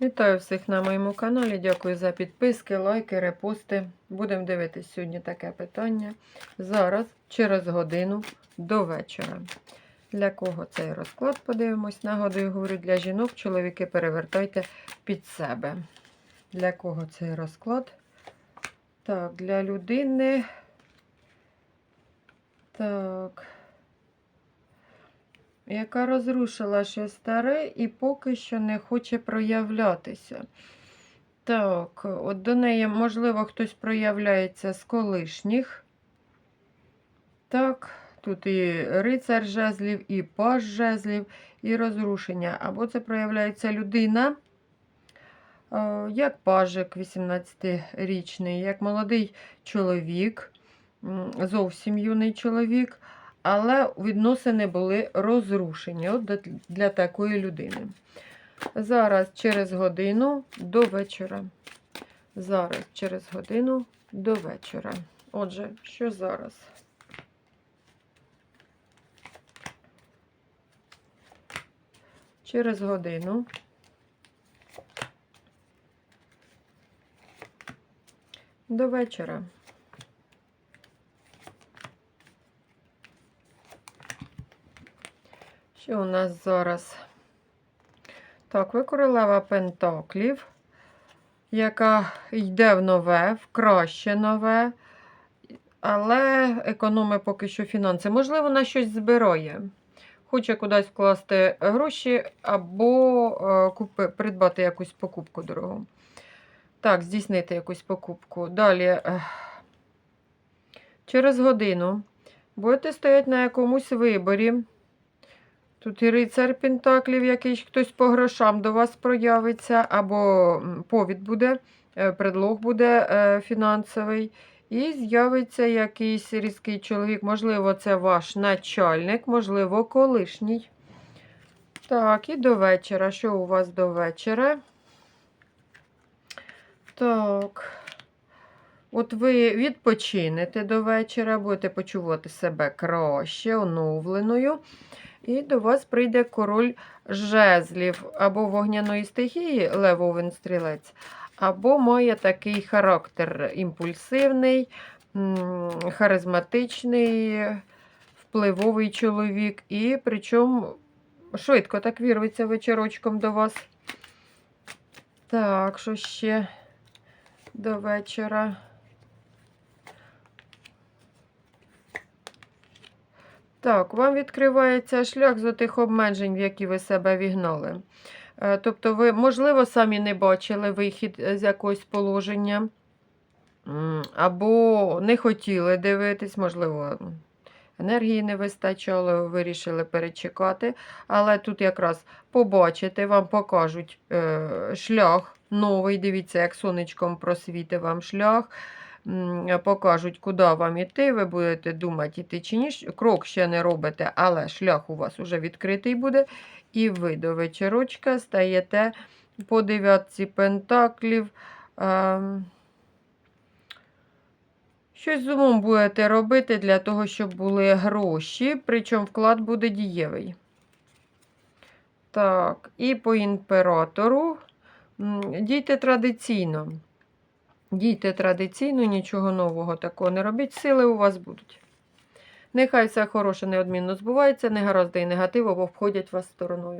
Вітаю всіх на моєму каналі. Дякую за підписки, лайки, репости. Будемо дивитись сьогодні таке питання. Зараз, через годину до вечора. Для кого цей розклад подивимось? Нагадую, говорю, для жінок, чоловіки перевертайте під себе. Для кого цей розклад? Так, для людини. Так. Яка розрушила ще старе і поки що не хоче проявлятися. Так, от до неї, можливо, хтось проявляється з колишніх. Так, тут і рицар жезлів, і паж жезлів, і розрушення. Або це проявляється людина, як пажик 18-річний, як молодий чоловік, зовсім юний чоловік, але відносини були розрушені от для- такої людини. Зараз через годину до вечора. Зараз через годину до вечора. Отже, що зараз? Через годину. До вечора. Що у нас зараз? Так, ви королева Пентаклів, яка йде в нове, в краще нове, але економить поки що фінанси. Можливо, на щось збирає. Хоче кудись вкласти гроші або е, купи, придбати якусь покупку дорогу. Так, здійснити якусь покупку. Далі, через годину будете стояти на якомусь виборі. Тут і рицар Пентаклів, якийсь хтось по грошам до вас проявиться, або повід буде, е, предлог буде е, фінансовий. І з'явиться якийсь різкий чоловік. Можливо, це ваш начальник, можливо, колишній. Так, і до вечора. Що у вас до вечора? Так. От ви відпочинете до вечора, будете почувати себе краще, оновленою. І до вас прийде король жезлів або вогняної стихії, левовин стрілець, або має такий характер імпульсивний, харизматичний, впливовий чоловік. І причому швидко так вірветься вечорочком до вас. Так, що ще до вечора? Так, вам відкривається шлях з тих обмежень, в які ви себе вігнали. Е, Тобто, ви, можливо, самі не бачили вихід е, з якогось положення, або не хотіли дивитись, можливо, енергії не вистачало, вирішили перечекати. Але тут якраз побачите, вам покажуть е, шлях новий. Дивіться, як сонечком просвіти вам шлях покажуть, куди вам іти. Ви будете думати, іти чи ні. Крок ще не робите, але шлях у вас вже відкритий буде. І ви до вечорочка стаєте по дев'ятці пентаклів. ем, Щось з умом будете робити для того, щоб були гроші, причому вклад буде дієвий. Так, і по імператору. Дійте традиційно. Дійте традиційно, нічого нового такого не робіть. Сили у вас будуть. Нехай все хороше неодмінно збувається, негаразди і негатив обходять вас стороною.